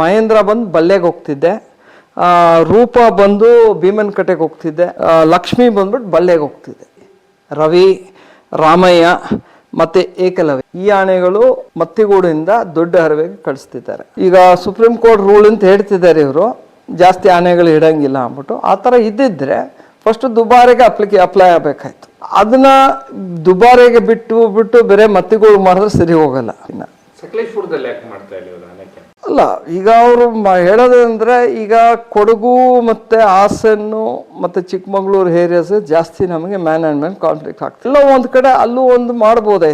ಮಹೇಂದ್ರ ಬಂದು ಬಲ್ಲೆಗೆ ಹೋಗ್ತಿದ್ದೆ. ರೂಪ ಬಂದು ಭೀಮನ್ ಕಟ್ಟೆಗೆ ಹೋಗ್ತಿದ್ದೆ ಲಕ್ಷ್ಮಿ ಬಂದ್ಬಿಟ್ಟು ಬಲ್ಲೆಗೆ ಹೋಗ್ತಿದ್ದೆ. ರವಿ, ರಾಮಯ್ಯ ಮತ್ತೆ ಏಕಲವ್ಯ. ಈ ಆನೆಗಳು ಮತ್ತಿಗೂಡಿಂದ ದೊಡ್ಡ ಹರವೆಗೆ ಕಳಿಸ್ತಿದ್ದಾರೆ. ಈಗ ಸುಪ್ರೀಂ ಕೋರ್ಟ್ ರೂಲ್ ಅಂತ ಹೇಳ್ತಿದ್ದಾರೆ ಇವರು. ಜಾಸ್ತಿ ಆನೆಗಳು ಇಡಂಗಿಲ್ಲ ಅಂದ್ಬಿಟ್ಟು. ಆ ಥರ ಇದ್ದಿದ್ರೆ ಫಸ್ಟ್ ದುಬಾರಿಗೆ ಅಪ್ಲಿಕೆ, ಅಪ್ಲೈ ಆಗಬೇಕಾಯ್ತು. ಅದನ್ನ ದುಬಾರೆಗೆ ಬಿಟ್ಟು ಬಿಟ್ಟು ಬೇರೆ ಮತ್ತಿಗಳು ಮಾಡಿದ್ರೆ ಸರಿ ಹೋಗಲ್ಲ. ಇನ್ನು ಸಕಲೇಶ್ಪುರದಲ್ಲಿ ಯಾಕೆ ಮಾಡ್ತಾ ಇಲ್ಲ ಅಲ್ಲ ಈಗ ಅವರು ಹೇಳೋದಂದ್ರೆ ಈಗ ಕೊಡಗು ಮತ್ತೆ ಹಾಸನ್ನು ಮತ್ತೆ ಚಿಕ್ಕಮಗಳೂರು ಏರಿಯಾಸ್ ಜಾಸ್ತಿ ನಮಗೆ ಮ್ಯಾನ್ ಆ್ಯಂಡ್ ಮ್ಯಾನ್ ಕಾನ್ಫ್ಲಿಕ್ಟ್ ಆಗ್ತದೆ. ಎಲ್ಲ ಒಂದು ಕಡೆ ಅಲ್ಲೂ ಒಂದು ಮಾಡ್ಬೋದೇ.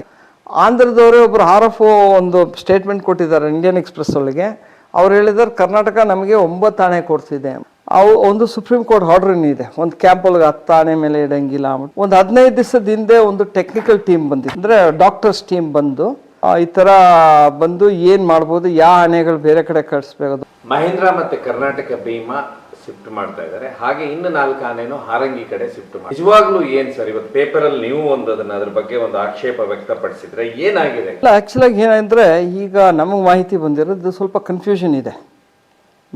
ಆಂಧ್ರದವರೇ ಒಬ್ರು ಆರ್ ಎಫ್ ಒಂದು ಸ್ಟೇಟ್ಮೆಂಟ್ ಕೊಟ್ಟಿದ್ದಾರೆ ಇಂಡಿಯನ್ ಎಕ್ಸ್ಪ್ರೆಸ್ ಒಳಗೆ. ಅವ್ರು ಹೇಳಿದ್ದಾರೆ, ಕರ್ನಾಟಕ ನಮಗೆ ಒಂಬತ್ತು ಆಣೆ ಕೊಡ್ತಿದೆ. ಅವು ಒಂದು ಸುಪ್ರೀಂ ಕೋರ್ಟ್ ಆರ್ಡರ್ ಇದೆ. ಒಂದು ಕ್ಯಾಂಪ್ ಒಳಗೆ ಹತ್ತು ಆಣೆ ಮೇಲೆ ಇಡಂಗಿಲ್ಲ ಒಂದು ಹದಿನೈದು ದಿವಸದ ಹಿಂದೆ ಒಂದು ಟೆಕ್ನಿಕಲ್ ಟೀಮ್ ಬಂದಿತ್ತು. ಅಂದ್ರೆ ಡಾಕ್ಟರ್ಸ್ ಟೀಮ್ ಬಂದು ಈ ತರ ಬಂದು ಏನ್ ಮಾಡ್ಬೋದು ಯಾವ ಆನೆಗಳು ಬೇರೆ ಕಡೆ ಕಳಿಸ್ಬೇಕು? ಮಹೇಂದ್ರ ಮತ್ತೆ ಕರ್ನಾಟಕ ಭೀಮಾ ಶಿಫ್ಟ್ ಮಾಡ್ತಾ ಇದ್ದಾರೆ. ಹಾಗೆ ಇನ್ನು ನಾಲ್ಕು ಆನೆನು ಹಾರಂಗಿ ಕಡೆ ಶಿಫ್ಟ್ ಮಾಡಿ. ನಿಜವಾಗ್ಲೂ ಏನ್ ಸರ್ ಇವತ್ತು ಪೇಪರ್ ಅಲ್ಲಿ ನೀವು ಒಂದು ಅದನ್ನ ಅದ್ರ ಬಗ್ಗೆ ಒಂದು ಆಕ್ಷೇಪ ವ್ಯಕ್ತಪಡಿಸಿದ್ರೆ ಏನಾಗಿದೆ? ಆಕ್ಚುಲಾಗಿ ಆ್ಯಕ್ಚುಲಾಗಿ ಏನಂದರೆ ಈಗ ನಮಗೆ ಮಾಹಿತಿ ಬಂದಿರೋದು ಸ್ವಲ್ಪ ಕನ್ಫ್ಯೂಷನ್ ಇದೆ.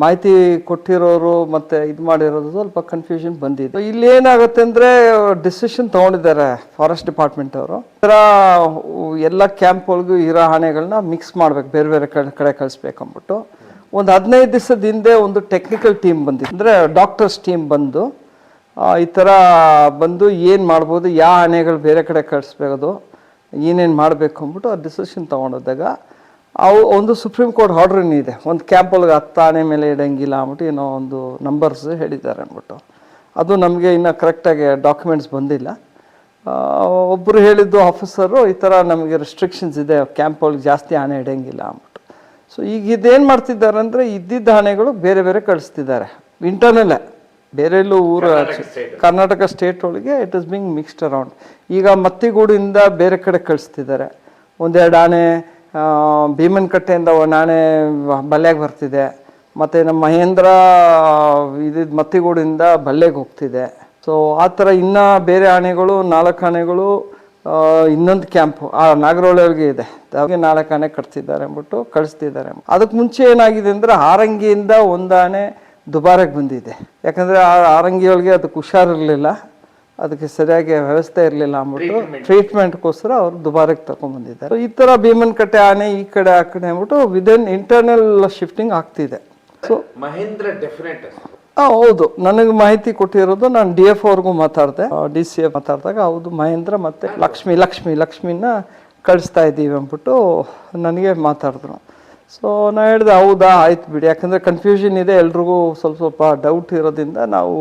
ಮಾಹಿತಿ ಕೊಟ್ಟಿರೋರು ಮತ್ತು ಇದು ಮಾಡಿರೋದು ಸ್ವಲ್ಪ ಕನ್ಫ್ಯೂಷನ್ ಬಂದಿದೆ. ಇಲ್ಲಿ ಏನಾಗುತ್ತೆ ಅಂದರೆ ಡಿಸಿಷನ್ ತಗೊಂಡಿದ್ದಾರೆ ಫಾರೆಸ್ಟ್ ಡಿಪಾರ್ಟ್ಮೆಂಟ್ ಅವರು. ಥರ ಎಲ್ಲ ಕ್ಯಾಂಪ್ ಒಳಗೂ ಇರೋ ಆನೆಗಳನ್ನ ಮಿಕ್ಸ್ ಮಾಡ್ಬೇಕು, ಬೇರೆ ಬೇರೆ ಕಡೆ ಕಡೆ ಕಳಿಸ್ಬೇಕು ಅಂದ್ಬಿಟ್ಟು. ಒಂದು ಹದಿನೈದು ದಿವಸದ ಹಿಂದೆ ಒಂದು ಟೆಕ್ನಿಕಲ್ ಟೀಮ್ ಬಂದಿತ್ತು. ಅಂದರೆ ಡಾಕ್ಟರ್ಸ್ ಟೀಮ್ ಬಂದು ಈ ಥರ ಬಂದು ಏನು ಮಾಡ್ಬೋದು, ಯಾವ ಆನೆಗಳು ಬೇರೆ ಕಡೆ ಕಳಿಸ್ಬೇಕು ಏನೇನು ಮಾಡಬೇಕು ಅಂದ್ಬಿಟ್ಟು ಆ ಡಿಸಿಷನ್ ತೊಗೊಂಡೋದಾಗ ಅವು ಒಂದು ಸುಪ್ರೀಂ ಕೋರ್ಟ್ ಆರ್ಡರ್ ಇದೆ. ಒಂದು ಕ್ಯಾಂಪ್ ಒಳಗೆ ಹತ್ತು ಆನೆ ಮೇಲೆ ಇಡಂಗಿಲ್ಲ ಅಂದ್ಬಿಟ್ಟು ಏನೋ ಒಂದು ನಂಬರ್ಸ್ ಹೇಳಿದ್ದಾರೆ ಅಂದ್ಬಿಟ್ಟು. ಅದು ನಮಗೆ ಇನ್ನೂ ಕರೆಕ್ಟಾಗಿ ಡಾಕ್ಯುಮೆಂಟ್ಸ್ ಬಂದಿಲ್ಲ. ಒಬ್ಬರು ಹೇಳಿದ್ದು ಆಫೀಸರು ಈ ಥರ ನಮಗೆ ರೆಸ್ಟ್ರಿಕ್ಷನ್ಸ್ ಇದೆ ಕ್ಯಾಂಪ್ ಒಳಗೆ ಜಾಸ್ತಿ ಆನೆ ಇಡಂಗಿಲ್ಲ ಅಂದ್ಬಿಟ್ಟು. ಸೊ ಈಗ ಇದೇನು ಮಾಡ್ತಿದ್ದಾರೆ ಅಂದರೆ ಇದ್ದಿದ್ದ ಆನೆಗಳು ಬೇರೆ ಬೇರೆ ಕಳಿಸ್ತಿದ್ದಾರೆ. ಇಂಟರ್ನಲ್ಲೇ ಬೇರೆ ಎಲ್ಲೂ ಊರು ಕರ್ನಾಟಕ ಸ್ಟೇಟ್ ಒಳಗೆ it is being mixed around ಈಗ ಮತ್ತಿಗೂಡಿಂದ ಬೇರೆ ಕಡೆ ಕಳಿಸ್ತಿದ್ದಾರೆ. ಒಂದೆರಡು ಆನೆ ಆ, ಭೀಮನ್ ಕಟ್ಟೆಯಿಂದ ಒಂದು ಆನೆ ಬರ್ತಿದೆ. ಮತ್ತು ನಮ್ಮ ಮಹೇಂದ್ರ ಇದು ಮತ್ತಿಗೂಡಿಂದ ಬಲ್ಲೆಗೆ ಹೋಗ್ತಿದೆ. ಸೊ ಆ ಥರ ಇನ್ನೂ ಬೇರೆ ಆನೆಗಳು ನಾಲ್ಕು ಆನೆಗಳು ಇನ್ನೊಂದು ಕ್ಯಾಂಪು ಆ ನಾಗರಹೊಳೆಯವ್ರಿಗೆ ಇದೆ. ಅವ್ರಿಗೆ ನಾಲ್ಕು ಆನೆ ಕಟ್ತಿದ್ದಾರೆ ಅಂದ್ಬಿಟ್ಟು ಕಳಿಸ್ತಿದ್ದಾರೆ. ಅದಕ್ಕೆ ಮುಂಚೆ ಏನಾಗಿದೆ ಅಂದರೆ ಆರಂಗಿಯಿಂದ ಒಂದು ಆನೆ ದುಬಾರೆಗೆ ಬಂದಿದೆ. ಯಾಕಂದರೆ ಆ ಹಾರಂಗಿಯೊಳಗೆ ಅದಕ್ಕೆ ಹುಷಾರಿರಲಿಲ್ಲ ಅದಕ್ಕೆ ಸರಿಯಾಗಿ ವ್ಯವಸ್ಥೆ ಇರಲಿಲ್ಲ ಅಂದ್ಬಿಟ್ಟು ಟ್ರೀಟ್ಮೆಂಟ್ಗೋಸ್ಕರ ಅವರು ದುಬಾರಿಗೆ ತಗೊಂಡ್ಬಂದಿದ್ದಾರೆ ಈ ಥರ ಭೀಮನ್ ಕಟ್ಟೆ ಆನೆ ಈ ಕಡೆ ಆ ಕಡೆ ಅಂದ್ಬಿಟ್ಟು ವಿದಿನ್ ಇಂಟರ್ನಲ್ ಶಿಫ್ಟಿಂಗ್ ಆಗ್ತಿದೆ. ಸೊ ಮಹೇಂದ್ರ ಡೆಫಿನೆಟ್ ಹಾಂ ಹೌದು. ನನಗೆ ಮಾಹಿತಿ ಕೊಟ್ಟಿರೋದು ನಾನು ಡಿ ಎಫ್ ಅವ್ರಿಗೂ ಮಾತಾಡಿದೆ. ಡಿ ಸಿ ಎಫ್ ಮಾತಾಡಿದಾಗ ಹೌದು ಮಹೇಂದ್ರ ಮತ್ತು ಲಕ್ಷ್ಮಿ ಲಕ್ಷ್ಮಿ ಲಕ್ಷ್ಮಿನ ಕಳಿಸ್ತಾ ಇದ್ದೀವಿ ಅಂದ್ಬಿಟ್ಟು ನನಗೆ ಮಾತಾಡಿದ್ರು. ಸೊ ನಾ ಹೇಳಿದೆ, ಹೌದಾ, ಆಯ್ತು ಬಿಡಿ. ಯಾಕಂದರೆ ಕನ್ಫ್ಯೂಷನ್ ಇದೆ, ಎಲ್ರಿಗೂ ಸ್ವಲ್ಪ ಸ್ವಲ್ಪ ಡೌಟ್ ಇರೋದ್ರಿಂದ ನಾವು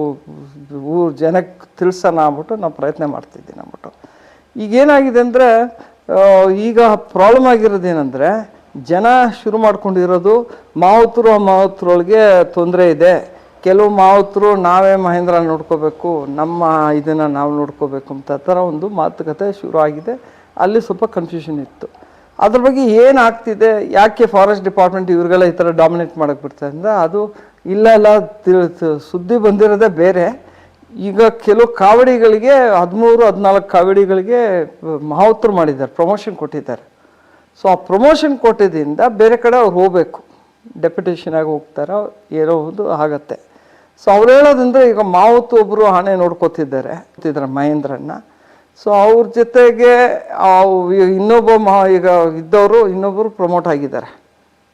ಊರು ಜನಕ್ಕೆ ತಿಳಿಸೋಣ ಅಂದ್ಬಿಟ್ಟು ನಾವು ಪ್ರಯತ್ನ ಮಾಡ್ತಿದ್ದೀನಿ ಅಂದ್ಬಿಟ್ಟು ಈಗೇನಾಗಿದೆ ಅಂದರೆ ಈಗ ಪ್ರಾಬ್ಲಮ್ ಆಗಿರೋದೇನೆಂದರೆ, ಜನ ಶುರು ಮಾಡ್ಕೊಂಡಿರೋದು ಮಾವುತರು, ಮಾವುತರೊಳಗೆ ತೊಂದರೆ ಇದೆ. ಕೆಲವು ಮಾವುತರು ನಾವೇ ಮಹೇಂದ್ರ ನೋಡ್ಕೋಬೇಕು, ನಮ್ಮ ಇದನ್ನು ನಾವು ನೋಡ್ಕೋಬೇಕು ಅಂತ ಥರ ಒಂದು ಮಾತುಕತೆ ಶುರು ಆಗಿದೆ. ಅಲ್ಲಿ ಸ್ವಲ್ಪ ಕನ್ಫ್ಯೂಷನ್ ಇತ್ತು. ಅದ್ರ ಬಗ್ಗೆ ಏನು ಆಗ್ತಿದೆ ಯಾಕೆ ಫಾರೆಸ್ಟ್ ಡಿಪಾರ್ಟ್ಮೆಂಟ್ ಇವ್ರಿಗೆಲ್ಲ ಈ ಥರ ಡಾಮಿನೇಟ್ ಮಾಡಕ್ಕೆ ಬಿಡ್ತಾರೆ ಅಂದರೆ ಅದು ಇಲ್ಲ ತಿ- ಸುದ್ದಿ ಬಂದಿರೋದೇ ಬೇರೆ. ಈಗ ಕೆಲವು ಕಾವಡಿಗಳಿಗೆ, ಹದಿಮೂರು, ಹದಿನಾಲ್ಕು ಕಾವಡಿಗಳಿಗೆ ಮಹಾವತರು ಮಾಡಿದ್ದಾರೆ ಪ್ರಮೋಷನ್ ಕೊಟ್ಟಿದ್ದಾರೆ. ಸೊ ಆ ಪ್ರಮೋಷನ್ ಕೊಟ್ಟಿದ್ದರಿಂದ ಬೇರೆ ಕಡೆ ಅವ್ರು ಹೋಗಬೇಕು. ಡೆಪ್ಯುಟೇಷನ್ ಆಗಿ ಹೋಗ್ತಾರೋ, ಏನೋ ಒಂದು ಆಗತ್ತೆ. ಸೊ ಅವ್ರು ಹೇಳೋದಂದ್ರೆ ಈಗ ಮಾವತ್ತು ಒಬ್ಬರು ಆನೆ ನೋಡ್ಕೋತಿದ್ದಾರೆ ಮಹೇಂದ್ರನ್ನ. ಸೊ ಅವ್ರ ಜೊತೆಗೆ ಇನ್ನೊಬ್ಬ ಮಹಾ, ಈಗ ಇದ್ದವರು ಇನ್ನೊಬ್ಬರು ಪ್ರಮೋಟ್ ಆಗಿದ್ದಾರೆ.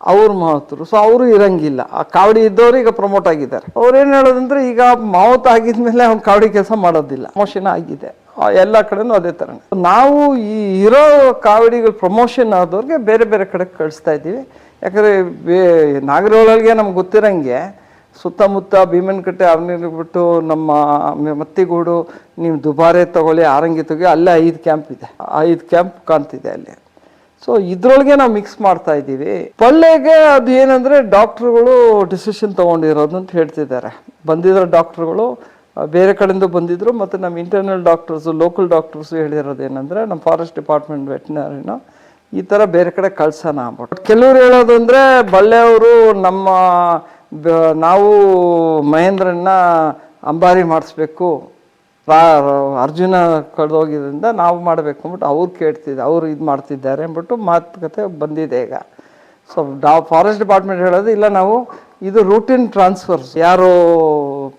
ಅವ್ರ ಮಾವತರು ಸೊ ಅವರು ಇರಂಗಿಲ್ಲ. ಆ ಕಾವಡಿ ಇದ್ದವರು ಈಗ ಪ್ರಮೋಟ್ ಆಗಿದ್ದಾರೆ. ಅವ್ರು ಏನು ಹೇಳೋದಂದ್ರೆ, ಈಗ ಮಾವತ ಆಗಿದ್ಮೇಲೆ ಅವ್ನು ಕಾವಡಿ ಕೆಲಸ ಮಾಡೋದಿಲ್ಲ. ಮೋಷನ್ ಆಗಿದೆ. ಎಲ್ಲ ಕಡೆನೂ ಅದೇ ಥರ ನಾವು ಈ ಇರೋ ಕಾವಡಿಗಳು ಪ್ರಮೋಷನ್ ಆದವ್ರಿಗೆ ಬೇರೆ ಬೇರೆ ಕಡೆ ಕಳಿಸ್ತಾ ಇದ್ದೀವಿ. ಯಾಕಂದರೆ, ಬೇ, ನಾಗರಹೊಳಗೆ ನಮ್ಗೆ ಗೊತ್ತಿರಂಗೆ ಸುತ್ತಮುತ್ತ ಭೀಮನಕಟ್ಟೆ ಅವನಿಗೆ ಬಿಟ್ಟು ನಮ್ಮ ಮತ್ತಿಗೂಡು ನೀವು ದುಬಾರೆ ತಗೊಳ್ಳಿ, ಆರಂಗಿ ತಗೊಳ್ಳಿ ಅಲ್ಲೇ ಐದು ಕ್ಯಾಂಪ್ ಇದೆ. ಐದು ಕ್ಯಾಂಪ್ ಕಾಣ್ತಿದೆ ಅಲ್ಲಿ. ಸೊ ಇದ್ರೊಳಗೆ ನಾವು ಮಿಕ್ಸ್ ಮಾಡ್ತಾ ಇದ್ದೀವಿ. ಪಳ್ಳೆಗೆ ಅದು ಏನಂದರೆ ಡಾಕ್ಟ್ರುಗಳು ಡಿಸಿಷನ್ ತಗೊಂಡಿರೋದು ಅಂತ ಹೇಳ್ತಿದ್ದಾರೆ. ಬಂದಿರೋ ಡಾಕ್ಟ್ರುಗಳು ಬೇರೆ ಕಡೆಯಿಂದ ಬಂದಿದ್ರು ಮತ್ತು ನಮ್ಮ ಇಂಟರ್ನಲ್ ಡಾಕ್ಟರ್ಸು ಲೋಕಲ್ ಡಾಕ್ಟರ್ಸು ಹೇಳಿರೋದು ಏನಂದರೆ ನಮ್ಮ ಫಾರೆಸ್ಟ್ ಡಿಪಾರ್ಟ್ಮೆಂಟ್ ವೆಟ್ನರಿನ ಈ ಥರ ಬೇರೆ ಕಡೆ ಕಳ್ಸೋಣ ಅಂದ್ಬಿಟ್ಟು. ಕೆಲವ್ರು ಹೇಳೋದು ಅಂದರೆ ಬಳ್ಳೆಯವರು ನಮ್ಮ ನಾವು ಮಹೇಂದ್ರನ್ನ ಅಂಬಾರಿ ಮಾಡಿಸ್ಬೇಕು. ಅರ್ಜುನ ಕಳೆದೋಗಿದ್ದರಿಂದ ನಾವು ಮಾಡಬೇಕು ಅಂದ್ಬಿಟ್ಟು ಅವ್ರು ಕೇಳ್ತಿದ್ದೆ, ಅವ್ರು ಇದು ಮಾಡ್ತಿದ್ದಾರೆ ಅಂದ್ಬಿಟ್ಟು ಮಾತುಕತೆ ಬಂದಿದೆ ಈಗ. ಸೊ ಫಾರೆಸ್ಟ್ ಡಿಪಾರ್ಟ್ಮೆಂಟ್ ಹೇಳೋದು, ಇಲ್ಲ ನಾವು ಇದು ರೂಟೀನ್ ಟ್ರಾನ್ಸ್ಫರ್ಸ್ ಯಾರು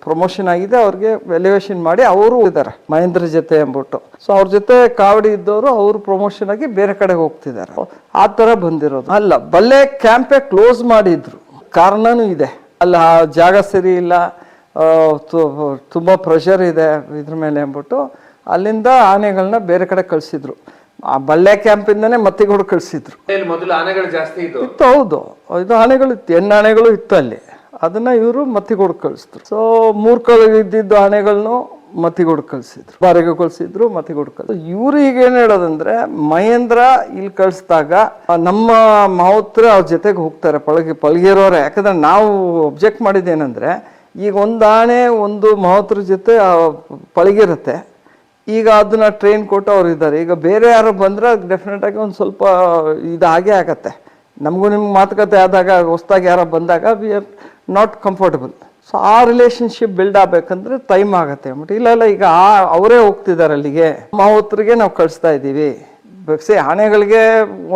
ಪ್ರಮೋಷನ್ ಆಗಿದೆ, ಅವ್ರಿಗೆ ಎಲಿವೇಶನ್ ಮಾಡಿ ಅವರು ಇದ್ದಾರೆ, ಮಹೇಂದ್ರ ಜೊತೆ ಅಂದ್ಬಿಟ್ಟು. ಸೊ ಅವ್ರ ಜೊತೆ ಕಾವಡಿ ಇದ್ದವರು, ಅವರು ಪ್ರಮೋಷನ್ ಆಗಿ ಬೇರೆ ಕಡೆಗೆ ಹೋಗ್ತಿದ್ದಾರೆ. ಆ ಥರ ಬಂದಿರೋದು. ಅಲ್ಲ, ಬಲ್ಲೆ ಕ್ಯಾಂಪೇ ಕ್ಲೋಸ್ ಮಾಡಿದ್ರು. ಕಾರಣನೂ ಇದೆ. ಅಲ್ಲಿ ಆ ಜಾಗ ಸರಿ ಇಲ್ಲ ತುಂಬ ಪ್ರೆಷರ್ ಇದೆ ಇದ್ರ ಮೇಲೆ ಅಂದ್ಬಿಟ್ಟು ಅಲ್ಲಿಂದ ಆನೆಗಳನ್ನ ಬೇರೆ ಕಡೆ ಕಳಿಸಿದ್ರು. ಆ ಬಳ್ಳೆ ಕ್ಯಾಂಪಿಂದನೇ ಮತ್ತಿಗೋಡು ಕಳಿಸಿದ್ರು. ಮೊದಲು ಆನೆಗಳು ಜಾಸ್ತಿ ಇತ್ತು ಇತ್ತು ಹೌದು. ಇದು ಆನೆಗಳು ಇತ್ತು ಹೆಣ್ಣು ಆನೆಗಳು ಇತ್ತು ಅಲ್ಲಿ. ಅದನ್ನ ಇವರು ಮತ್ತಿಗೋಡು ಕಳಿಸಿದ್ರು. ಸೊ ಮೂರ್ಕಲ್ ಇದ್ದಿದ್ದು ಆನೆಗಳನ್ನು ಮತ್ತಿಗೋಡು ಕಳಿಸಿದ್ರು, ಬಾರಿಗೆ ಕಳಿಸಿದ್ರು, ಮತಿಗೋಡ್ ಕಳಿಸ್ ಇವ್ರು ಈಗ ಏನ್ ಹೇಳೋದಂದ್ರೆ, ಮಹೇಂದ್ರ ಇಲ್ಲಿ ಕಳಿಸಿದಾಗ ನಮ್ಮ ಮಾವುತ್ರ ಅವ್ರ ಜೊತೆಗೆ ಹೋಗ್ತಾರೆ, ಪಳಗಿ, ಪಳಗಿರೋರೆ. ಯಾಕಂದ್ರೆ ನಾವು ಒಬ್ಜೆಕ್ಟ್ ಮಾಡಿದ್ದೇನೆಂದ್ರೆ, ಈಗ ಒಂದು ಆಣೆ, ಒಂದು ಮಾವುತ್ರ ಜೊತೆ ಪಳಗಿರತ್ತೆ. ಈಗ ಅದನ್ನ ಟ್ರೈನ್ ಕೊಟ್ಟು ಅವ್ರು ಇದ್ದಾರೆ. ಈಗ ಬೇರೆ ಯಾರು ಬಂದ್ರೆ ಡೆಫಿನೆಟ್ ಆಗಿ ಒಂದು ಸ್ವಲ್ಪ ಇದು ಹಾಗೆ ಆಗತ್ತೆ. ನಮಗೂ ನಿಮ್ಗೆ ಮಾತುಕತೆ ಆದಾಗ, ಹೊಸ್ದಾಗಿ ಯಾರೋ ಬಂದಾಗ we are not comfortable so ಆ ರಿಲೇಶನ್ಶಿಪ್ ಬಿಲ್ಡ್ ಆಗ್ಬೇಕಂದ್ರೆ ಟೈಮ್ ಆಗುತ್ತೆ. ಬಟ್ ಇಲ್ಲ ಇಲ್ಲ ಈಗ ಆ ಅವರೇ ಹೋಗ್ತಿದ್ದಾರೆ ಅಲ್ಲಿಗೆ. ಮಾವತ್ರಿಗೆ ನಾವು ಕಳಿಸ್ತಾ ಇದ್ದೀವಿ. ಸೇ ಆನೆಗಳಿಗೆ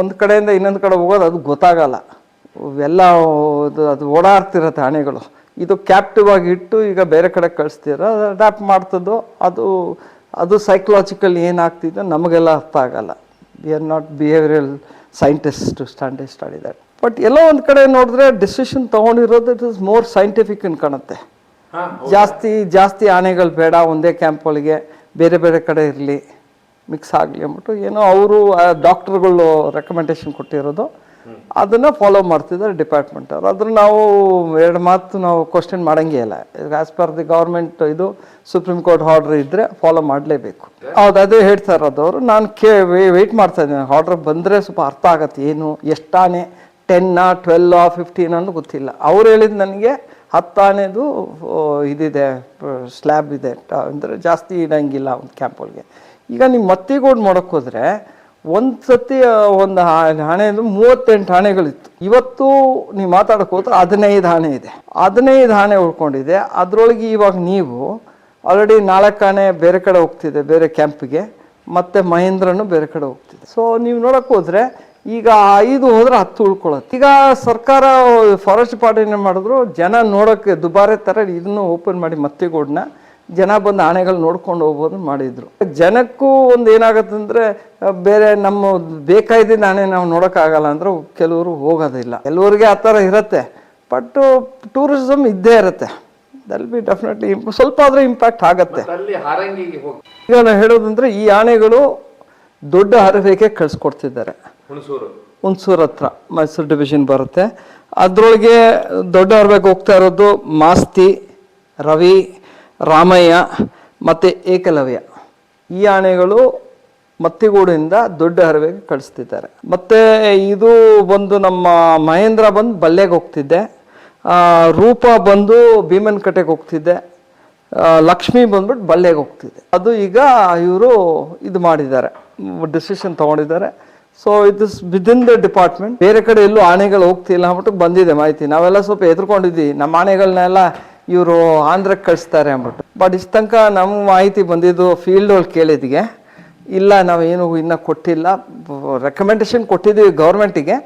ಒಂದು ಕಡೆಯಿಂದ ಇನ್ನೊಂದು ಕಡೆ ಹೋಗೋದು ಅದು ಗೊತ್ತಾಗಲ್ಲ. ಎಲ್ಲ ಅದು ಓಡಾಡ್ತಿರತ್ತೆ ಆನೆಗಳು. ಇದು ಕ್ಯಾಪ್ಟಿವ್ ಆಗಿ ಇಟ್ಟು ಈಗ ಬೇರೆ ಕಡೆ ಕಳಿಸ್ತೀರ? ಅಡ್ಯಾಪ್ಟ್ ಮಾಡ್ತದೋ, ಅದು ಅದು ಸೈಕಲಾಜಿಕಲ್ ಏನಾಗ್ತಿದೆ ನಮಗೆಲ್ಲ ಅರ್ಥ ಆಗಲ್ಲ. We are not behavioural scientist to stand study that but ಎಲ್ಲೋ ಒಂದು ಕಡೆ ನೋಡಿದ್ರೆ ಡಿಸಿಷನ್ ತೊಗೊಂಡಿರೋದು ಇಟ್ ಇಸ್ ಮೋರ್ ಸೈಂಟಿಫಿಕ್ ಅಂತ ಕಾಣುತ್ತೆ. ಜಾಸ್ತಿ ಜಾಸ್ತಿ ಆನೆಗಳು ಬೇಡ ಒಂದೇ ಕ್ಯಾಂಪ್ ಒಳಗೆ ಬೇರೆ ಬೇರೆ ಕಡೆ ಇರಲಿ ಮಿಕ್ಸ್ ಆಗಲಿ ಅಂದ್ಬಿಟ್ಟು ಏನೋ ಅವರು ಡಾಕ್ಟರ್ಗಳು ರೆಕಮೆಂಡೇಶನ್ ಕೊಟ್ಟಿರೋದು. ಅದನ್ನ ಫಾಲೋ ಮಾಡ್ತಿದ್ದಾರೆ ಡಿಪಾರ್ಟ್ಮೆಂಟ್ ಅವರು. ಅದ್ರ ನಾವು ಎರಡು ಮಾತು ನಾವು ಕ್ವಶನ್ ಮಾಡೋಂಗೇ ಇಲ್ಲ. ಆಸ್ ಪರ್ ದಿ ಗೌರ್ಮೆಂಟ್ ಇದು ಸುಪ್ರೀಂ ಕೋರ್ಟ್ ಆರ್ಡರ್ ಇದ್ರೆ ಫಾಲೋ ಮಾಡಲೇಬೇಕು. ಹೌದು ಅದೇ ಹೇಳ್ತಾ ಇರೋದು ಅವರು. ನಾನು ಕೇ ವೆಯ್ಟ್ ಮಾಡ್ತಾ ಇದ್ದೀನಿ. ಆರ್ಡರ್ ಬಂದರೆ ಸ್ವಲ್ಪ ಅರ್ಥ ಆಗತ್ತೆ. ಏನು ಎಷ್ಟಾನೆ ಟೆನ್ನಾ ಆ ಫಿಫ್ಟೀನ್ ಅನ್ನೋ ಗೊತ್ತಿಲ್ಲ. ಅವ್ರು ಹೇಳಿದ ನನಗೆ ಹತ್ತಾನೇದು ಇದಿದೆ ಸ್ಲ್ಯಾಬ್ ಇದೆ ಅಂದರೆ ಜಾಸ್ತಿ ಇಡಂಗಿಲ್ಲ ಒಂದು ಕ್ಯಾಂಪ್ ಒಳಗೆ. ಈಗ ನೀವು ಮತ್ತಿಗೋಡ್ ಮಾಡೋಕೆ ಹೋದರೆ ಒಂದು ಸತಿ ಒಂದು ಹಣೆದು ಮೂವತ್ತೆಂಟು ಹಣೆಗಳಿತ್ತು. ಇವತ್ತು ನೀವು ಮಾತಾಡೋಕೆ ಹೋದ್ರೆ ಹದಿನೈದು ಹಣೆ ಇದೆ. ಹದಿನೈದು ಹಣೆ ಉಳ್ಕೊಂಡಿದೆ. ಅದರೊಳಗೆ ಇವಾಗ ನೀವು ಆಲ್ರೆಡಿ ನಾಲ್ಕು ಹಣೆ ಬೇರೆ ಕಡೆ ಹೋಗ್ತಿದೆ, ಬೇರೆ ಕ್ಯಾಂಪಿಗೆ ಮತ್ತು ಮಹೇಂದ್ರನು ಬೇರೆ ಕಡೆ ಹೋಗ್ತಿದೆ. ಸೊ ನೀವು ನೋಡೋಕ್ಕೆ ಹೋದ್ರೆ ಈಗ ಐದು ಹೋದ್ರೆ ಹತ್ತು ಉಳ್ಕೊಳ್ಳುತ್ತೆ ಈಗ ಸರ್ಕಾರ ಫಾರೆಸ್ಟ್ ಪಾರ್ಟಿನ ಏನ್ ಮಾಡಿದ್ರು ಜನ ನೋಡೋಕ್ಕೆ ದುಬಾರೆ ಥರ ಇದನ್ನು ಓಪನ್ ಮಾಡಿ ಮತ್ತೆ ಗೋಡನ್ನ ಜನ ಬಂದು ಆಣೆಗಳು ನೋಡ್ಕೊಂಡು ಹೋಗ್ಬೋದು ಮಾಡಿದರು. ಜನಕ್ಕೂ ಒಂದು ಏನಾಗತ್ತಂದ್ರೆ ಬೇರೆ ನಮ್ಮ ಬೇಕಾಯ್ದಿದ್ದ ಆನೆ ನಾವು ನೋಡೋಕ್ಕಾಗಲ್ಲ ಅಂದ್ರೆ ಕೆಲವರು ಹೋಗೋದಿಲ್ಲ. ಎಲ್ಲವರಿಗೆ ಆ ಥರ ಇರುತ್ತೆ ಬಟ್ ಟೂರಿಸಮ್ ಇದ್ದೇ ಇರುತ್ತೆ. ದಲ್ ಬಿ ಡೆಫಿನೆಟ್ಲಿ ಸ್ವಲ್ಪ ಆದರೂ ಇಂಪ್ಯಾಕ್ಟ್ ಆಗುತ್ತೆ. ಈಗ ನಾನು ಹೇಳೋದಂದ್ರೆ ಈ ಆನೆಗಳು ದೊಡ್ಡ ಹರವೆಗೆ ಕಳಿಸ್ಕೊಡ್ತಿದ್ದಾರೆ. ಹುಣಸೂರು. ಹತ್ರ, ಮೈಸೂರು ಡಿವಿಷನ್ ಬರುತ್ತೆ. ಅದರೊಳಗೆ ದೊಡ್ಡ ಹರವೆಗೆ ಹೋಗ್ತಾ ಇರೋದು ಮಾಸ್ತಿ, ರವಿ, ರಾಮಯ್ಯ ಮತ್ತು ಏಕಲವ್ಯ. ಈ ಆನೆಗಳು ಮತ್ತಿಗೂಡಿಂದ ದೊಡ್ಡ ಹರವೆಗೆ ಕಳಿಸ್ತಿದ್ದಾರೆ. ಮತ್ತೆ ಇದು ಬಂದು ನಮ್ಮ ಮಹೇಂದ್ರ ಬಂದು ಬಲ್ಲೆಗೆ ಹೋಗ್ತಿದ್ದೆ. ರೂಪ ಬಂದು ಭೀಮನ್ ಕಟ್ಟೆಗೆ ಹೋಗ್ತಿದ್ದೆ. ಲಕ್ಷ್ಮಿ ಬಂದ್ಬಿಟ್ಟು ಬಲ್ಲೆಗೆ ಹೋಗ್ತಿದ್ದೆ. ಅದು ಈಗ ಇವರು ಇದು ಮಾಡಿದ್ದಾರೆ ಡಿಸಿಷನ್ ತಗೊಂಡಿದ್ದಾರೆ. ಸೊ ಇದು ಇಸ್ ವಿದಿನ್ ದ ಡಿಪಾರ್ಟ್ಮೆಂಟ್ ಬೇರೆ ಕಡೆ ಎಲ್ಲೂ ಆನೆಗಳು ಹೋಗ್ತಿಲ್ಲ ಅಂದ್ಬಿಟ್ಟು ಬಂದಿದೆ ಮಾಹಿತಿ. ನಾವೆಲ್ಲ ಸ್ವಲ್ಪ ಎದುರ್ಕೊಂಡಿದ್ವಿ ನಮ್ಮ ಆನೆಗಳನ್ನೆಲ್ಲ ಇವರು ಆಂಧ್ರಕ್ಕೆ ಕಳಿಸ್ತಾರೆ ಅಂದ್ಬಿಟ್ಟು. ಬಟ್ ಇಷ್ಟ ತನಕ ನಮ್ಮ ಮಾಹಿತಿ ಬಂದಿದ್ದು ಫೀಲ್ಡ್ ಒಳಗೆ ಕೇಳಿದ್ಗೆ ಇಲ್ಲ ನಾವೇನು ಇನ್ನೂ ಕೊಟ್ಟಿಲ್ಲ. ರೆಕಮೆಂಡೇಶನ್ ಕೊಟ್ಟಿದ್ದೀವಿ ಗೌರ್ಮೆಂಟಿಗೆ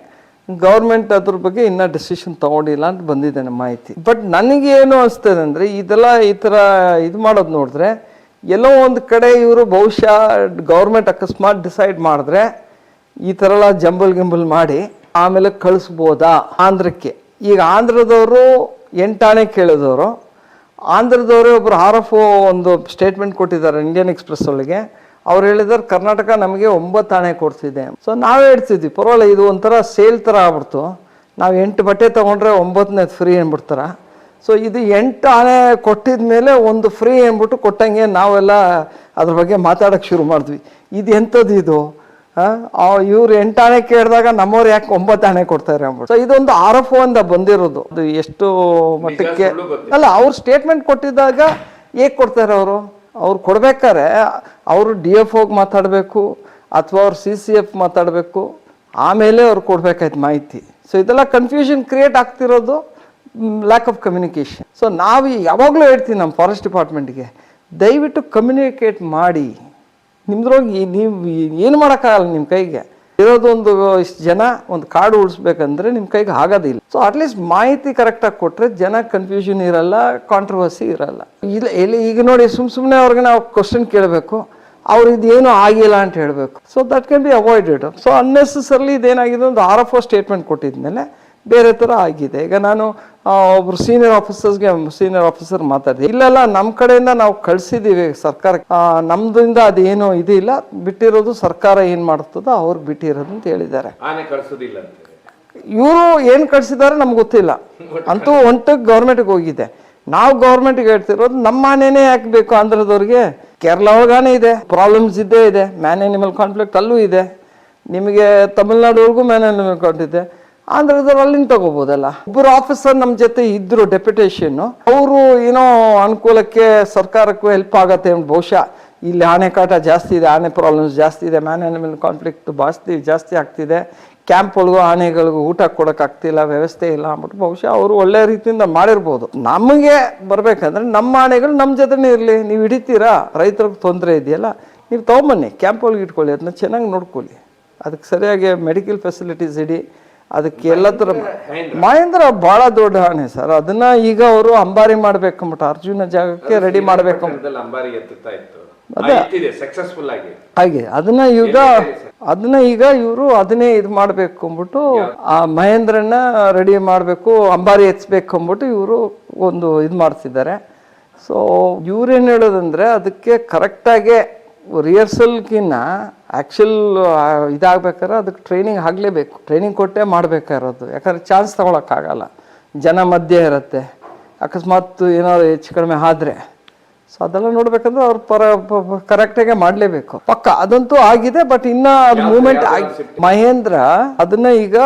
ಗೌರ್ಮೆಂಟ್ ಅದ್ರ ಬಗ್ಗೆ ಇನ್ನೂ ಡಿಸಿಷನ್ ತಗೊಂಡಿಲ್ಲ ಅಂತ ಬಂದಿದೆ ನಮ್ಮ ಮಾಹಿತಿ. ಬಟ್ ನನಗೆ ಏನು ಅನಿಸ್ತದೆ ಅಂದರೆ, ಇದೆಲ್ಲ ಈ ಥರ ಇದು ಮಾಡೋದು ನೋಡಿದ್ರೆ, ಎಲ್ಲೋ ಒಂದು ಕಡೆ ಇವರು ಬಹುಶಃ ಗೌರ್ಮೆಂಟ್ ಅಕಸ್ಮಾತ್ ಡಿಸೈಡ್ ಮಾಡಿದ್ರೆ ಈ ಥರ ಎಲ್ಲ ಜಂಬಲ್ ಗಿಂಬಲ್ ಮಾಡಿ ಆಮೇಲೆ ಕಳಿಸ್ಬೋದಾ ಆಂಧ್ರಕ್ಕೆ. ಈಗ ಆಂಧ್ರದವರು ಎಂಟಾಣೆ ಕೇಳಿದವರು. ಆಂಧ್ರದವರೇ ಒಬ್ಬರು ಆರ್ ಎಫ್ ಒಂದು ಸ್ಟೇಟ್ಮೆಂಟ್ ಕೊಟ್ಟಿದ್ದಾರೆ ಇಂಡಿಯನ್ ಎಕ್ಸ್ಪ್ರೆಸ್ ಒಳಗೆ. ಅವ್ರು ಹೇಳಿದಾರೆ, ಕರ್ನಾಟಕ ನಮಗೆ ಒಂಬತ್ತು ಆಣೆ ಕೊಡ್ತಿದೆ. ಸೊ ನಾವೇ ಹೇಳ್ತಿದ್ವಿ, ಪರವಾಗಿಲ್ಲ, ಇದು ಒಂಥರ ಸೇಲ್ ಥರ ಆಗ್ಬಿಡ್ತು. ನಾವು ಎಂಟು ಬಟ್ಟೆ ತೊಗೊಂಡ್ರೆ ಒಂಬತ್ತನೇ ಫ್ರೀ ಅಂದ್ಬಿಡ್ತಾರೆ? ಸೊ ಇದು ಎಂಟು ಆಣೆ ಕೊಟ್ಟಿದ ಮೇಲೆ ಒಂದು ಫ್ರೀ ಅಂದ್ಬಿಟ್ಟು ಕೊಟ್ಟಂಗೆ ನಾವೆಲ್ಲ ಅದ್ರ ಬಗ್ಗೆ ಮಾತಾಡೋಕ್ಕೆ ಶುರು ಮಾಡಿದ್ವಿ. ಇದು ಎಂಥದ್ದು ಇದು? ಇವ್ರು ಎಂಟು ಆಣೆ ಕೇಳಿದಾಗ ನಮ್ಮವ್ರು ಯಾಕೆ ಒಂಬತ್ತು ಆಣೆ ಕೊಡ್ತಾರೆ ಅಂದ್ಬಿಟ್ಟು. ಸೊ ಇದೊಂದು ಆರ್ ಎಫ್ ಅಂತ ಬಂದಿರೋದು. ಅದು ಎಷ್ಟು ಮಟ್ಟಕ್ಕೆ ಅಲ್ಲ ಅವ್ರು ಸ್ಟೇಟ್ಮೆಂಟ್ ಕೊಟ್ಟಿದ್ದಾಗ ಹೇಗೆ ಕೊಡ್ತಾರೆ ಅವರು? ಅವ್ರು ಕೊಡ್ಬೇಕಾದ್ರೆ ಅವರು ಡಿ ಎಫ್ ಹೋಗಿ ಮಾತಾಡಬೇಕು ಅಥವಾ ಅವ್ರು ಸಿ ಸಿ ಎಫ್ ಮಾತಾಡಬೇಕು. ಆಮೇಲೆ ಅವ್ರು ಕೊಡ್ಬೇಕಾಯ್ತು ಮಾಹಿತಿ. ಸೊ ಇದೆಲ್ಲ ಕನ್ಫ್ಯೂಷನ್ ಕ್ರಿಯೇಟ್ ಆಗ್ತಿರೋದು ಲ್ಯಾಕ್ ಆಫ್ ಕಮ್ಯುನಿಕೇಷನ್ ಸೊ ನಾವು ಯಾವಾಗಲೂ ಹೇಳ್ತೀವಿ ನಮ್ಮ ಫಾರೆಸ್ಟ್ ಡಿಪಾರ್ಟ್ಮೆಂಟ್ಗೆ ದಯವಿಟ್ಟು ಕಮ್ಯುನಿಕೇಟ್ ಮಾಡಿ. ನಿಮ್ದ್ರೊಳಗೆ ನೀವು ಏನು ಮಾಡೋಕ್ಕಾಗಲ್ಲ ನಿಮ್ಮ ಕೈಗೆ. ಇರೋದೊಂದು ಇಷ್ಟು ಜನ ಒಂದು ಕಾರ್ಡ್ ಉಳಿಸ್ಬೇಕಂದ್ರೆ ನಿಮ್ಮ ಕೈಗೆ ಆಗೋದಿಲ್ಲ. ಸೊ ಅಟ್ಲೀಸ್ಟ್ ಮಾಹಿತಿ ಕರೆಕ್ಟಾಗಿ ಕೊಟ್ಟರೆ ಜನ ಕನ್ಫ್ಯೂಷನ್ ಇರಲ್ಲ ಕಾಂಟ್ರವರ್ಸಿ ಇರಲ್ಲ. ಇಲ್ಲ ಎಲ್ಲಿ ಈಗ ನೋಡಿ ಸುಮ್ಮ ಸುಮ್ಮನೆ ಅವ್ರಿಗೆ ನಾವು ಕ್ವಶನ್ ಕೇಳಬೇಕು. ಅವ್ರು ಇದೇನು ಆಗಿಲ್ಲ ಅಂತ ಹೇಳಬೇಕು. So that can be avoided so unnecessarily ಇದೇನಾಗಿದೆ? ಒಂದು ಆರ್ ಆಫ್ ಒ ಸ್ಟೇಟ್ಮೆಂಟ್ ಕೊಟ್ಟಿದ್ಮೇಲೆ ಬೇರೆ ಥರ ಆಗಿದೆ. ಈಗ ನಾನು ಒಬ್ರು ಸೀನಿಯರ್ ಆಫೀಸರ್ಸ್ಗೆ ಸೀನಿಯರ್ ಆಫೀಸರ್ ಮಾತಾಡಿದೆ. ಇಲ್ಲೆಲ್ಲ ನಮ್ಮ ಕಡೆಯಿಂದ ನಾವು ಕಳಿಸಿದ್ದೀವಿ ಸರ್ಕಾರ ನಮ್ದಿಂದ ಅದೇನು ಇದಿಲ್ಲ. ಬಿಟ್ಟಿರೋದು ಸರ್ಕಾರ ಏನು ಮಾಡ್ತದೋ ಅವ್ರು ಬಿಟ್ಟಿರೋದು ಅಂತ ಹೇಳಿದ್ದಾರೆ. ಇವರು ಏನು ಕಳಿಸಿದ್ದಾರೆ ನಮ್ಗೆ ಗೊತ್ತಿಲ್ಲ. ಅಂತೂ ಒಂಟಕ್ಕೆ ಗೌರ್ಮೆಂಟ್ಗೆ ಹೋಗಿದೆ. ನಾವು ಗೌರ್ಮೆಂಟ್ಗೆ ಹೇಳ್ತಿರೋದು ನಮ್ಮ ಆನೆನೇ ಯಾಕೆ ಬೇಕು ಆಂಧ್ರದವ್ರಿಗೆ? ಕೇರಳ ಒಳಗಾನೆ ಇದೆ. ಪ್ರಾಬ್ಲಮ್ಸ್ ಇದ್ದೇ ಇದೆ. ಮ್ಯಾನ್ ಅನಿಮಲ್ ಕಾನ್ಫ್ಲಿಕ್ಟ್ ಅಲ್ಲೂ ಇದೆ. ನಿಮಗೆ ತಮಿಳ್ನಾಡುವರೆಗೂ ಮ್ಯಾನ್ ಅನಿಮಲ್ ಕಾನ್ಫ್ಲಿಕ್ಟ್ ಇದೆ. ಆಂಧ್ರದವ್ರು ಅಲ್ಲಿಂದ ತಗೋಬೋದಲ್ಲ. ಒಬ್ಬರು ಆಫೀಸರ್ ನಮ್ಮ ಜೊತೆ ಇದ್ರು ಡೆಪ್ಯುಟೇಷನ್ ಅವರು ಏನೋ ಅನುಕೂಲಕ್ಕೆ ಸರ್ಕಾರಕ್ಕೂ ಹೆಲ್ಪ್ ಆಗತ್ತೆ ಬಹುಶಃ ಇಲ್ಲಿ ಆನೆ ಕಾಟ ಜಾಸ್ತಿ ಇದೆ, ಆನೆ ಪ್ರಾಬ್ಲಮ್ಸ್ ಜಾಸ್ತಿ ಇದೆ ಮ್ಯಾನ್ ಆನಿಮಲ್ ಕಾನ್ಫ್ಲಿಕ್ಟ್ ಜಾಸ್ತಿ ಜಾಸ್ತಿ ಆಗ್ತಿದೆ. ಕ್ಯಾಂಪ್ ಒಳಗೂ ಆನೆಗಳಿಗೂ ಊಟ ಕೊಡೋಕ್ಕಾಗ್ತಿಲ್ಲ ವ್ಯವಸ್ಥೆ ಇಲ್ಲ ಅಂದ್ಬಿಟ್ಟು ಬಹುಶಃ ಅವರು ಒಳ್ಳೆ ರೀತಿಯಿಂದ ಮಾಡಿರ್ಬೋದು. ನಮಗೆ ಬರಬೇಕಂದ್ರೆ ನಮ್ಮ ಆನೆಗಳು ನಮ್ಮ ಜೊತೆನೇ ಇರಲಿ. ನೀವು ಹಿಡಿತೀರಾ? ರೈತರಿಗೆ ತೊಂದರೆ ಇದೆಯಲ್ಲ? ನೀವು ತೊಗೊಂಬನ್ನಿ. ಕ್ಯಾಂಪ್ ಒಳಗೆ ಇಟ್ಕೊಳ್ಳಿ. ಅದನ್ನ ಚೆನ್ನಾಗಿ ನೋಡ್ಕೊಳ್ಳಿ. ಅದಕ್ಕೆ ಸರಿಯಾಗಿ ಮೆಡಿಕಲ್ ಫೆಸಿಲಿಟೀಸ್ ಇಡಿ. ಅದಕ್ಕೆ ಎಲ್ಲ ಥರ ಮಹೇಂದ್ರ ಭಾಳ ದೊಡ್ಡ ಆನೆ ಸರ್. ಅದನ್ನ ಈಗ ಅವರು ಅಂಬಾರಿ ಮಾಡ್ಬೇಕಂಬಿಟ್ಟು ಅರ್ಜುನ ಜಾಗಕ್ಕೆ ರೆಡಿ ಮಾಡಬೇಕು ಹಾಗೆ. ಅದನ್ನ ಈಗ ಅದನ್ನ ಈಗ ಇವರು ಅದನ್ನೇ ಇದು ಮಾಡ್ಬೇಕು ಅಂದ್ಬಿಟ್ಟು ಆ ಮಹೇಂದ್ರನ ರೆಡಿ ಮಾಡಬೇಕು ಅಂಬಾರಿ ಎತ್ಸ್ಬೇಕು ಅಂದ್ಬಿಟ್ಟು ಇವರು ಒಂದು ಇದು ಮಾಡ್ತಿದ್ದಾರೆ ಸೊ ಇವ್ರೇನು ಹೇಳೋದಂದ್ರೆ ಅದಕ್ಕೆ ಕರೆಕ್ಟಾಗಿ ರಿಹರ್ಸಲ್ಗಿನ್ನ ಆ್ಯಕ್ಚುಲ್ ಇದಾಗಬೇಕಾದ್ರೆ ಅದಕ್ಕೆ ಟ್ರೈನಿಂಗ್ ಆಗಲೇಬೇಕು. ಟ್ರೈನಿಂಗ್ ಕೊಟ್ಟೇ ಮಾಡಬೇಕಾಗಿರೋದು. ಯಾಕಂದ್ರೆ ಚಾನ್ಸ್ ತೊಗೊಳಕ್ಕಾಗಲ್ಲ. ಜನ ಮಧ್ಯೆ ಇರುತ್ತೆ. ಅಕಸ್ಮಾತ್ ಏನಾದ್ರು ಹೆಚ್ಚು ಕಡಿಮೆ ಆದ್ರೆ. ಸೊ ಅದೆಲ್ಲ ನೋಡ್ಬೇಕಂದ್ರೆ ಅವ್ರು ಪರ ಕರೆಕ್ಟಾಗೆ ಮಾಡಲೇಬೇಕು. ಪಕ್ಕ ಅದಂತೂ ಆಗಿದೆ ಬಟ್ ಇನ್ನ ಮೂಮೆಂಟ್ ಆಗಿ ಮಹೇಂದ್ರ ಅದನ್ನ ಈಗ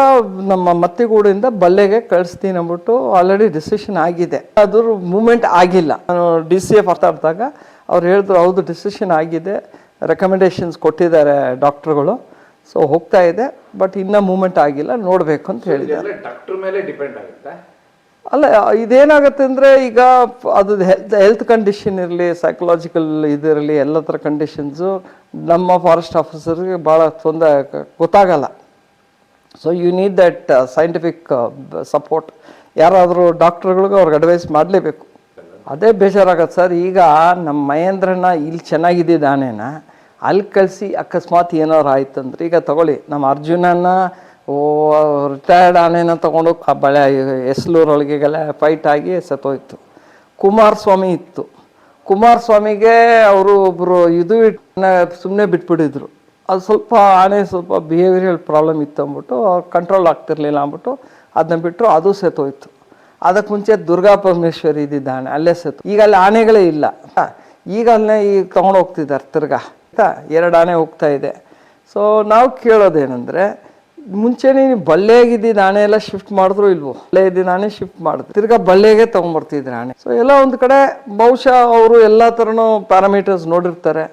ನಮ್ಮ ಮತ್ತಿಗೂಡಿಂದ ಬಲ್ಲೆಗೆ ಕಳಿಸ್ತೀನಿ ಅಂದ್ಬಿಟ್ಟು ಆಲ್ರೆಡಿ ಡಿಸಿಷನ್ ಆಗಿದೆ. ಅದ್ರ ಮೂಮೆಂಟ್ ಆಗಿಲ್ಲ. ನಾನು ಡಿ ಸಿ ಎಫ್ ಮಾತಾಡಿದಾಗ ಅವ್ರು ಹೇಳಿದ್ರು ಹೌದು ಡಿಸಿಷನ್ ಆಗಿದೆ. ರೆಕಮೆಂಡೇಶನ್ಸ್ ಕೊಟ್ಟಿದ್ದಾರೆ ಡಾಕ್ಟ್ರುಗಳು ಸೊ ಹೋಗ್ತಾ ಇದೆ ಬಟ್ ಇನ್ನ ಮೂಮೆಂಟ್ ಆಗಿಲ್ಲ. ನೋಡಬೇಕು ಅಂತ ಹೇಳಿದ್ದಾರೆ. ಡಾಕ್ಟರ್ ಮೇಲೆ ಡಿಪೆಂಡ್ ಆಗುತ್ತಾ? ಅಲ್ಲ, ಇದೇನಾಗುತ್ತೆ ಅಂದರೆ ಈಗ ಅದು ಹೆಲ್ತ್ ಹೆಲ್ತ್ ಕಂಡೀಷನ್ ಇರಲಿ ಸೈಕಲಾಜಿಕಲ್ ಇದಿರಲಿ ಎಲ್ಲ ಥರ ಕಂಡೀಷನ್ಸು ನಮ್ಮ ಫಾರೆಸ್ಟ್ ಆಫೀಸರ್ಗೆ ಭಾಳ ತೊಂದರೆ ಗೊತ್ತಾಗಲ್ಲ. So you need that scientific support ಯಾರಾದರೂ ಡಾಕ್ಟರ್ಗಳಿಗೂ ಅವ್ರಿಗೆ ಅಡ್ವೈಸ್ ಮಾಡಲೇಬೇಕು. ಅದೇ ಬೇಜಾರಾಗತ್ತೆ ಸರ್. ಈಗ ನಮ್ಮ ಮಹೇಂದ್ರನ ಇಲ್ಲಿ ಚೆನ್ನಾಗಿದ್ದಿದ್ದ ಆನೆನ ಅಲ್ಲಿ ಕಳಿಸಿ ಅಕಸ್ಮಾತ್ ಏನಾರು ಆಯ್ತಂದ್ರೆ ಈಗ ತಗೊಳ್ಳಿ. ನಮ್ಮ ಅರ್ಜುನನ ರಿಟೈರ್ಡ್ ಆನೆನ ತೊಗೊಂಡು ಆ ಬಳೆ ಎಸ್ಲೂರೊಳಗೆಲ್ಲ ಫೈಟ್ ಆಗಿ ಸತ್ತೋಯ್ತು. ಕುಮಾರಸ್ವಾಮಿ ಇತ್ತು. ಕುಮಾರಸ್ವಾಮಿಗೆ ಅವರು ಒಬ್ಬರು ಇದು ಸುಮ್ಮನೆ ಬಿಟ್ಬಿಟ್ಟಿದ್ರು. ಅದು ಸ್ವಲ್ಪ ಆನೆ, ಸ್ವಲ್ಪ ಬಿಹೇವಿಯರಲ್ ಪ್ರಾಬ್ಲಮ್ ಇತ್ತು ಅಂದ್ಬಿಟ್ಟು ಕಂಟ್ರೋಲ್ ಆಗ್ತಿರ್ಲಿಲ್ಲ ಅಂದ್ಬಿಟ್ಟು ಅದನ್ನ ಬಿಟ್ಟರು ಅದು ಸೆತ್ತೋಯ್ತು. ಅದಕ್ಕೆ ಮುಂಚೆ ದುರ್ಗಾ ಪರಮೇಶ್ವರಿ ಇದ್ದಿದ್ದ ಆನೆ ಅಲ್ಲೇ ಸತ್ತು. ಈಗ ಅಲ್ಲಿ ಆನೆಗಳೇ ಇಲ್ಲ. ಈಗ ಅಲ್ಲೇ ಈಗ ತೊಗೊಂಡು ಹೋಗ್ತಿದ್ದಾರೆ, ತಿರ್ಗಾ. ಆಯ್ತಾ? ಎರಡು ಆನೆ ಹೋಗ್ತಾ ಇದೆ. ಸೊ ನಾವು ಕೇಳೋದೇನೆಂದರೆ ಮುಂಚೆನೇ ನೀವು ಬಲ್ಲೆಗಿದ್ದಿದ್ದ ಆನೆ ಎಲ್ಲ ಶಿಫ್ಟ್ ಮಾಡಿದ್ರು ಇಲ್ವೋ? ಬಲ್ಲೆ ಇದ್ದಿದ್ದ ನಾನೇ ಶಿಫ್ಟ್ ಮಾಡಿದ್ರು ತಿರ್ಗಾ ಬಲ್ಲೆಗೆ ತೊಗೊಂಬರ್ತಿದ್ರು ನಾನೇ. ಸೊ ಎಲ್ಲ ಒಂದು ಕಡೆ ಬಹುಶಃ ಅವರು ಎಲ್ಲ ಥರನೂ ಪ್ಯಾರಾಮೀಟರ್ಸ್ ನೋಡಿರ್ತಾರೆ.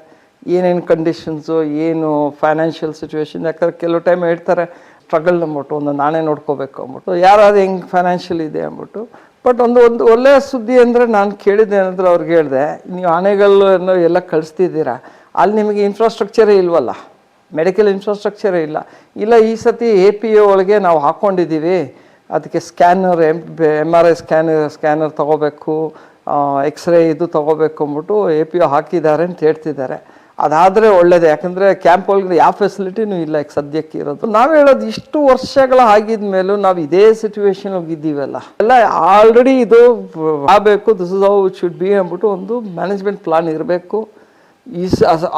ಏನೇನು ಕಂಡೀಷನ್ಸು ಏನು ಫೈನಾನ್ಷಿಯಲ್ ಸಿಚುವೇಶನ್ ಯಾಕಂದ್ರೆ ಕೆಲವು ಟೈಮ್ ಹೇಳ್ತಾರೆ ಸ್ಟ್ರಗಲ್ ಅಂದ್ಬಿಟ್ಟು, ಒಂದು ನಾನೇ ನೋಡ್ಕೋಬೇಕು ಅಂದ್ಬಿಟ್ಟು. ಯಾರಾದ್ರು ಹೆಂಗೆ ಫೈನಾನ್ಷಿಯಲ್ ಇದೆ ಅಂದ್ಬಿಟ್ಟು. ಬಟ್ ಒಂದು ಒಂದು ಒಳ್ಳೆಯ ಸುದ್ದಿ ಅಂದರೆ ನಾನು ಕೇಳಿದ್ದೆ ಅಂದರೆ ಅವ್ರಿಗೆ ಹೇಳಿದೆ, ನೀವು ಆನೆಗಳನ್ನು ಎಲ್ಲ ಕಳಿಸ್ತಿದ್ದೀರಾ? ಅಲ್ಲಿ ನಿಮಗೆ ಇನ್ಫ್ರಾಸ್ಟ್ರಕ್ಚರೇ ಇಲ್ವಲ್ಲ? ಮೆಡಿಕಲ್ ಇನ್ಫ್ರಾಸ್ಟ್ರಕ್ಚರೇ ಇಲ್ಲ. ಇಲ್ಲ, ಈ ಸತಿ ಎ ಪಿ ಎ ಒಳಗೆ ನಾವು ಹಾಕ್ಕೊಂಡಿದ್ದೀವಿ ಅದಕ್ಕೆ scanner M M R I scanner scanner ತೊಗೋಬೇಕು ಎಕ್ಸ್ರೇ ಇದು ತೊಗೋಬೇಕು ಅಂದ್ಬಿಟ್ಟು ಎ ಪಿ ಒ ಹಾಕಿದ್ದಾರೆ ಅಂತ ಹೇಳ್ತಿದ್ದಾರೆ. ಅದಾದರೆ ಒಳ್ಳೇದು. ಯಾಕಂದರೆ ಕ್ಯಾಂಪ್ ಒಳಗೆ ಯಾವ ಫೆಸಿಲಿಟಿನೂ ಇಲ್ಲ ಈಗ ಸದ್ಯಕ್ಕೆ ಇರೋದು. ನಾವು ಹೇಳೋದು ಇಷ್ಟು ವರ್ಷಗಳ ಆಗಿದ ಮೇಲೂ ನಾವು ಇದೇ ಸಿಚುವೇಶನ್ ಇದ್ದೀವಲ್ಲ. ಎಲ್ಲ ಆಲ್ರೆಡಿ ಇದು ಆಗಬೇಕು this is how should be ಅಂದ್ಬಿಟ್ಟು ಒಂದು ಮ್ಯಾನೇಜ್ಮೆಂಟ್ ಪ್ಲಾನ್ ಇರಬೇಕು. ಈ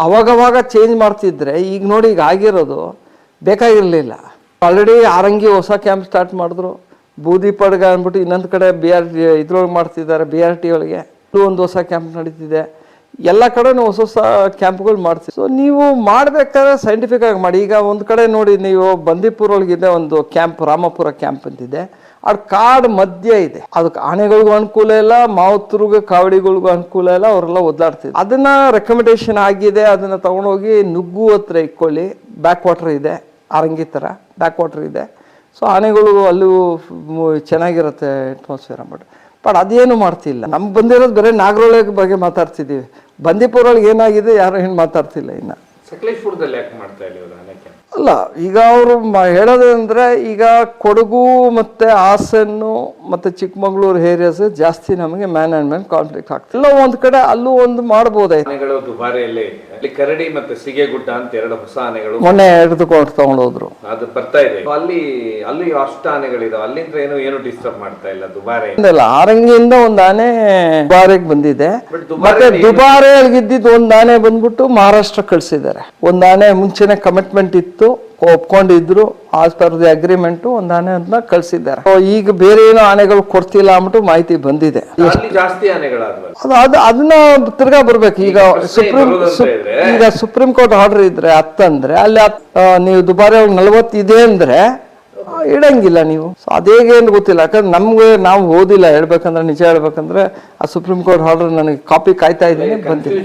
ಅವಾಗವಾಗ ಚೇಂಜ್ ಮಾಡ್ತಿದ್ರೆ, ಈಗ ನೋಡಿ ಈಗ ಆಗಿರೋದು ಬೇಕಾಗಿರಲಿಲ್ಲ. ಆಲ್ರೆಡಿ ಆರಂಗಿ ಹೊಸ ಕ್ಯಾಂಪ್ ಸ್ಟಾರ್ಟ್ ಮಾಡಿದ್ರು. ಬೂದಿ ಪಡ್ಗ ಅಂದ್ಬಿಟ್ಟು ಇನ್ನೊಂದು ಕಡೆ ಬಿ ಆರ್ ಟಿ ಇದ್ರೊಳಗೆ ಮಾಡ್ತಿದ್ದಾರೆ ಬಿ ಆರ್ ಟಿ ಒಳಗೆ. ಇದು ಒಂದು ಹೊಸ ಕ್ಯಾಂಪ್ ನಡೀತಿದೆ. ಎಲ್ಲ ಕಡೆನೂ ಹೊಸ ಹೊಸ ಕ್ಯಾಂಪ್ಗಳು ಮಾಡ್ತೀವಿ ಸೊ ನೀವು ಮಾಡಬೇಕಾದ್ರೆ ಸೈಂಟಿಫಿಕ್ ಆಗಿ ಮಾಡಿ. ಈಗ ಒಂದು ಕಡೆ ನೋಡಿ ನೀವು ಬಂದಿಪುರ ಒಳಗಿದೆ ಒಂದು ಕ್ಯಾಂಪ್ ರಾಮಪುರ ಕ್ಯಾಂಪ್ ಅಂತಿದೆ. ಅದು ಕಾಡು ಮಧ್ಯ ಇದೆ. ಅದಕ್ಕೆ ಆನೆಗಳಿಗೂ ಅನುಕೂಲ ಇಲ್ಲ, ಮಾವುತರಿಗೂ ಕಾವಡಿಗಳಿಗೂ ಅನುಕೂಲ ಇಲ್ಲ, ಅವರೆಲ್ಲ ಒದ್ದಾಡ್ತಿದ್ರು. ಅದನ್ನ ರೆಕಮೆಂಡೇಶನ್ ಆಗಿದೆ, ಅದನ್ನ ತಗೊಂಡೋಗಿ ನುಗ್ಗು ಹತ್ರ ಇಕ್ಕೊಳ್ಳಿ. ಬ್ಯಾಕ್ ವಾಟರ್ ಇದೆ, ಆರಂಗಿ ಥರ ಬ್ಯಾಕ್ ವಾಟರ್ ಇದೆ. ಸೊ ಆನೆಗಳು ಅಲ್ಲೂ ಚೆನ್ನಾಗಿರುತ್ತೆ ಅಟ್ಮಾಸ್ಫಿಯರ್ ಅಂದ್ಬಿಟ್ಟು. ಬಟ್ ಅದೇನು ಮಾಡ್ತಿಲ್ಲ. ನಮ್ಗೆ ಬಂದಿರೋದು ಬರೀ ನಾಗರೊಳೆ ಬಗ್ಗೆ ಮಾತಾಡ್ತಿದ್ದೀವಿ ಬಂದೀಪುರೊಳಗೆ ಏನಾಗಿದೆ, ಯಾರು ಏನು ಮಾತಾಡ್ತಿಲ್ಲ ಇನ್ನು. ಸಕಲೇಶ್ಪುರದಲ್ಲಿ ಯಾಕೆ ಮಾಡ್ತಾ ಇಲ್ಲ ಅಲ್ಲ, ಈಗ ಅವರು ಹೇಳೋದಂದ್ರೆ ಈಗ ಕೊಡಗು ಮತ್ತೆ ಹಾಸನ್ನು ಮತ್ತೆ ಚಿಕ್ಕಮಗಳೂರು ಏರಿಯಾಸ್ ಜಾಸ್ತಿ ನಮಗೆ ಮ್ಯಾನೇಜ್ಮೆಂಟ್ ಕಾನ್ಫ್ಲಿಕ್ಟ್ ಆಗ್ತದೆ ಎಲ್ಲ ಒಂದು ಕಡೆ ಅಲ್ಲೂ ಒಂದು ಮಾಡ್ಬೋದಾಯ್ತು. ಅಲ್ಲಿ ಕರಡಿ ಮತ್ತೆ ಸಿಗೆಗುಡ್ಡ ಅಂತ ಎರಡು ಹೊಸ ಆನೆಗಳು ಮೊನ್ನೆ ಹಿಡಿದುಕೊಂಡು ತಗೊಂಡೋದ್ರು. ಅದು ಬರ್ತಾ ಇದೆ. ಅಲ್ಲಿ ಅಲ್ಲಿ ಅಷ್ಟು ಆನೆಗಳಿದಾವೆ. ಅಲ್ಲಿಂದ ಏನು ಏನು ಡಿಸ್ಟರ್ಬ್ ಮಾಡ್ತಾ ಇಲ್ಲ ದುಬಾರೆ? ಇಲ್ಲ ಆರಂಗಿಯಿಂದ ಒಂದು ಆನೆ ದುಬಾರೆಗೆ ಬಂದಿದೆ. ಮತ್ತೆ ದುಬಾರಿ ದುಬಾರೆಯಲ್ಲಿ ಇದ್ದಿದ್ದು ಒಂದು ಆನೆ ಬಂದ್ಬಿಟ್ಟು ಮಹಾರಾಷ್ಟ್ರ ಕಳಿಸಿದ್ದಾರೆ. ಒಂದು ಆನೆ ಮುಂಚೆನೆ ಕಮಿಟ್ಮೆಂಟ್ ಇತ್ತು. ಒಪ್ಕೊಂಡಿದ್ರು ಆ ಪರ್ ದಿ ಅಗ್ರಿಮೆಂಟ್ ಒಂದು ಆನೆ ಅಂತ ಕಳಿಸಿದ್ದಾರೆ ಈಗ ಬೇರೆ ಏನು ಆನೆಗಳು ಕೊಡ್ತಿಲ್ಲ ಅಂದ್ಬಿಟ್ಟು ಮಾಹಿತಿ ಬಂದಿದೆ. ಜಾಸ್ತಿ ಅದು ಅದು ಅದನ್ನ ತಿರ್ಗಾ ಬರ್ಬೇಕು. ಈಗ ಸುಪ್ರೀಂ ಈಗ ಸುಪ್ರೀಂ ಕೋರ್ಟ್ ಆರ್ಡರ್ ಇದ್ರೆ ಹತ್ತಂದ್ರೆ ಅಲ್ಲಿ ನೀವು ದುಬಾರಿ ನಲ್ವತ್ತಿದೆ ಅಂದ್ರೆ ಆ, ಇಡಂಗಿಲ್ಲ ನೀವು. ಸೊ ಅದೇಗೆ ಏನು ಗೊತ್ತಿಲ್ಲ. ಯಾಕಂದ್ರೆ ನಮ್ಗೆ ನಾವು ಓದಿಲ್ಲ. ಹೇಳ್ಬೇಕಂದ್ರೆ ನಿಜ ಹೇಳ್ಬೇಕಂದ್ರೆ ಆ ಸುಪ್ರೀಂ ಕೋರ್ಟ್ ಆರ್ಡರ್ ನನಗೆ ಕಾಪಿ ಕಾಯ್ತಾ ಇದ್ದೀನಿ ಬಂದಿಲ್ಲ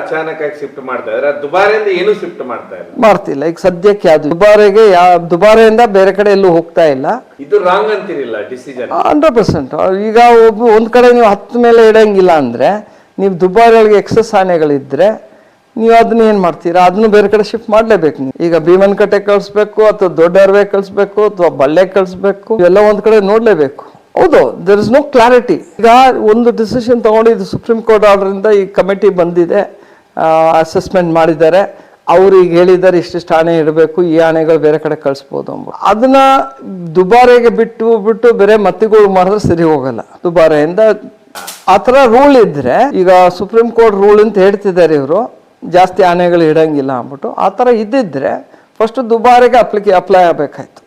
ಅಚಾನಕ್ ಶಿಫ್ಟ್ ಮಾಡ್ತಾ ಇದ್ರೆ. ದುಬಾರಿಯಿಂದ ಏನು ಶಿಫ್ಟ್ ಮಾಡ್ತಾ ಇಲ್ಲ? ಮಾಡ್ತಿಲ್ಲ. ಈಗ ಸದ್ಯಕ್ಕೆ ಅದು ದುಬಾರೆಗೆ ಯಾ ದುಬಾರೆಯಿಂದ ಬೇರೆ ಕಡೆ ಎಲ್ಲೂ ಹೋಗ್ತಾ ಇಲ್ಲ. ಇದು ರಾಂಗ್ ಅಂತಿರಲಿಲ್ಲ ಡಿಸಿಷನ್ ಹಂಡ್ರೆಡ್ ಪರ್ಸೆಂಟ್ ಈಗ ಒಬ್ಬ ಒಂದ್ ಕಡೆ ನೀವು ಹತ್ತು ಮೇಲೆ ಇಡಂಗಿಲ್ಲ ಅಂದ್ರೆ ನೀವು ದುಬಾರಿಗಳಿಗೆ ಎಕ್ಸಸ್ ಆನೆಗಳಿದ್ರೆ ನೀವು ಅದನ್ನ ಏನು ಮಾಡ್ತೀರಾ? ಅದನ್ನು ಬೇರೆ ಕಡೆ ಶಿಫ್ಟ್ ಮಾಡಲೇಬೇಕು ನೀವು. ಈಗ ಭೀಮನ್ಕಟ್ಟೆ ಕಳಿಸ್ಬೇಕು, ಅಥವಾ ದೊಡ್ಡ ಅರ್ವೆ ಕಳಿಸ್ಬೇಕು, ಅಥವಾ ಬಳ್ಳೆ ಕಳಿಸ್ಬೇಕು ಎಲ್ಲ ಒಂದು ಕಡೆ ನೋಡ್ಲೇಬೇಕು. ಹೌದು ದರ್ ಇಸ್ ನೋ ಕ್ಲಾರಿಟಿ ಈಗ ಒಂದು ಡಿಸಿಷನ್ ತಗೊಂಡಿದ್ದು ಸುಪ್ರೀಂ ಕೋರ್ಟ್ ಆರ್ಡರ್ ಇಂದ ಈ ಕಮಿಟಿ ಬಂದಿದೆ ಅಸೆಸ್ಮೆಂಟ್ ಮಾಡಿದ್ದಾರೆ. ಅವ್ರು ಈಗ ಹೇಳಿದ್ದಾರೆ, ಇಷ್ಟಿಷ್ಟು ಆಣೆ ಇಡಬೇಕು, ಈ ಆಣೆಗಳು ಬೇರೆ ಕಡೆ ಕಳಿಸ್ಬೋದು ಅಂಬ ಅದನ್ನ ದುಬಾರೆಗೆ ಬಿಟ್ಟು ಬಿಟ್ಟು ಬೇರೆ ಮತ್ತಿಗಳು ಮಾಡಿದ್ರೆ ಸರಿ ಹೋಗಲ್ಲ. ದುಬಾರೆಯಿಂದ ಆ ಥರ ರೂಲ್ ಇದ್ರೆ, ಈಗ ಸುಪ್ರೀಂ ಕೋರ್ಟ್ ರೂಲ್ ಅಂತ ಹೇಳ್ತಿದ್ದಾರೆ ಇವರು ಜಾಸ್ತಿ ಆನೆಗಳು ಇಡೋಂಗಿಲ್ಲ ಅಂದ್ಬಿಟ್ಟು ಆ ಥರ ಇದ್ದಿದ್ದರೆ ಫಸ್ಟು ದುಬಾರಿಗೆ ಅಪ್ಲಿಕೆ ಅಪ್ಲೈ ಆಗಬೇಕಾಯ್ತು.